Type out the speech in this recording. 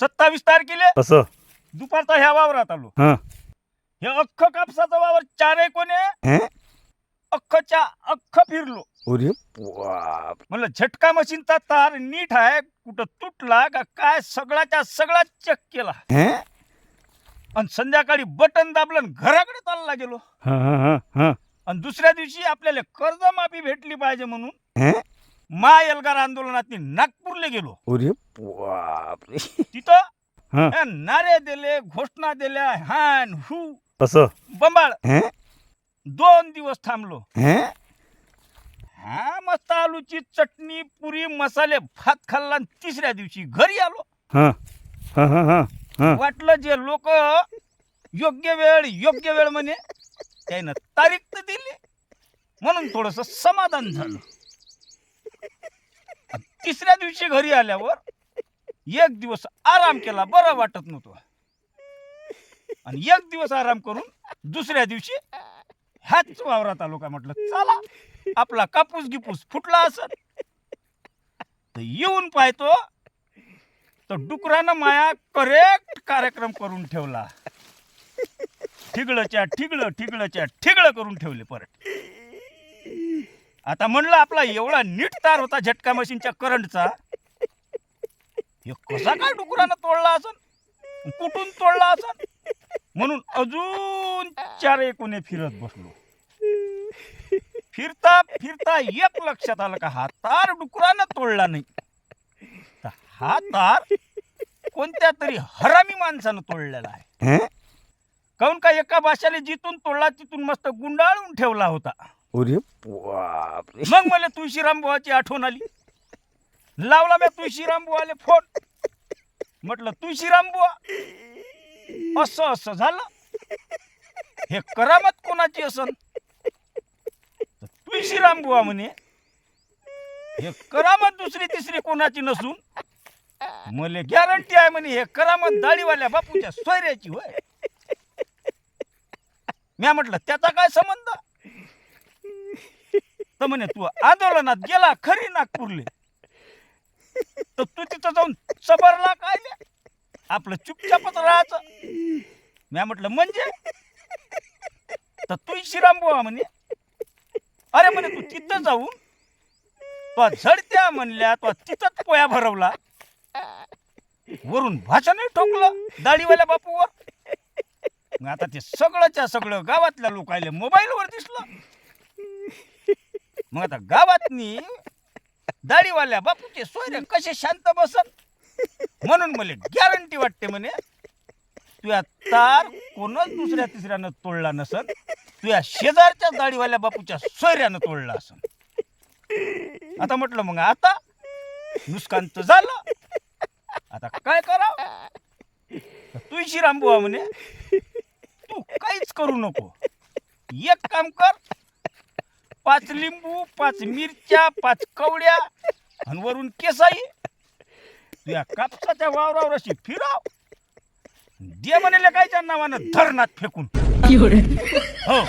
सत्तावीस तारखेला असं? दुपारचा ह्या वावरात आलो. हा. हे अख्ख कापसाचा वावर चार कोणी? हं? अख्खच्या अख्ख फिरलो. अरे बाप. म्हणलं झटका मशीनचा तार नीट आहे कुठं तुटला का काय? सगळ्याच्या सगळा चेक केला. हं? आणि संध्याकाळी बटन दाबलं आणि घराकडे चालला गेलो. हा हा हा हा. आणि दुसऱ्या दिवशी आपल्याला कर्जमाफी भेटली पाहिजे म्हणून हं? मा एल्गार आंदोलनात नागपूरला गेलो. अरे बाप रे. तिथं हं. नारे दिले घोषणा दिल्या हॅन हू असं बंबाळ. हं? दोन दिवस थांबलो. हं? हा मस्त आलूची चटणी पुरी मसाले भात खाल्ला आणि तिसऱ्या दिवशी घरी आलो. हा. हा हा हा हा. वाटलं जे लोक योग्य वेळ योग्य वेळ म्हणे त्यानं तारीख तर दिली. म्हणून थोडस समाधान झालं. तिसऱ्या दिवशी घरी आल्यावर एक दिवस आराम केला बरं वाटत नव्हतं. आणि एक दिवस आराम करून दुसऱ्या दिवशी ह्याच वावरात आलो का म्हटलं चला आपला कापूस गिपूस फुटला असत तर येऊन पाहतो तर डुकरानं माया करेक्ट कार्यक्रम करून ठेवला. ठिगळच्या ठिगळ ठिगळच्या ठिगळ करून ठेवले परत. आता म्हणलं आपला एवढा नीट तार होता झटका मशीनच्या करंटचा. हे कसा काय डुकरानं तोडला असन? कुठून तोडला असन? म्हणून अजून चार एकोणे फिरत बसलो. फिरता फिरता एक लक्षात आलं का हा तार डुकरानं तोडला नाही. हा तार कोणत्या तरी हरामी माणसानं तोडलेला आहे? काऊन का एका भाषाला जिथून तोडला तिथून मस्त गुंडाळून ठेवला होता. अरे बापरे. मग मला तुळशीराम बुवाची आठवण आली. लावला मी तुळशीराम बुवाले फोन. म्हटलं तुळशीराम बुवा असं असं झालं. हे करामत कोणाची असन? तुळशीराम बुवा म्हणे हे करामत दुसरी तिसरी कोणाची नसून मला गॅरंटी आहे म्हणे हे करामत दाढीवाल्या बापूच्या सोयऱ्याची होय. म्या म्हटलं त्याचा काय संबंध? तर म्हणे तू आंदोलनात गेला खरी नागपूरले. तर तू तिथं जाऊन सबरला काय आपलं चुपचापच राहायचं. मी म्हटलं म्हणजे? तर तू श्रीराम बुवा म्हणे अरे म्हणे तू तिथं जाऊन तो झडत्या म्हणल्या तो तिथंच पोया भरवला. वरून भाषणही ठोकलं दाढीवाल्या बापूवर. आता ते सगळंच्या सगळं गावातल्या लोकायले मोबाईलवर दिसलं. मग आता गावातनी दाढीवाल्या बापूचे सोयरे कसे शांत बसत म्हणून मला गॅरंटी वाटते म्हणे तुया तार कोणच दुसऱ्या तिसऱ्यानं तोडला नसन तुया शेजारच्या दाढीवाल्या बापूच्या सोयऱ्यानं तोडला असन. आता म्हटलं मग आता नुकसान तर झालं. आता काय करा तुळशी रामबुवा म्हणे तू काहीच करू नको. एक काम कर पाच लिंबू पाच मिरच्या पाच कवड्या आणि वरून केसाई. तुझ्या कापसाच्या वावरावर अशी फिराव. दे म्हणे कायच्या नावानं धरणात फेकून. हो.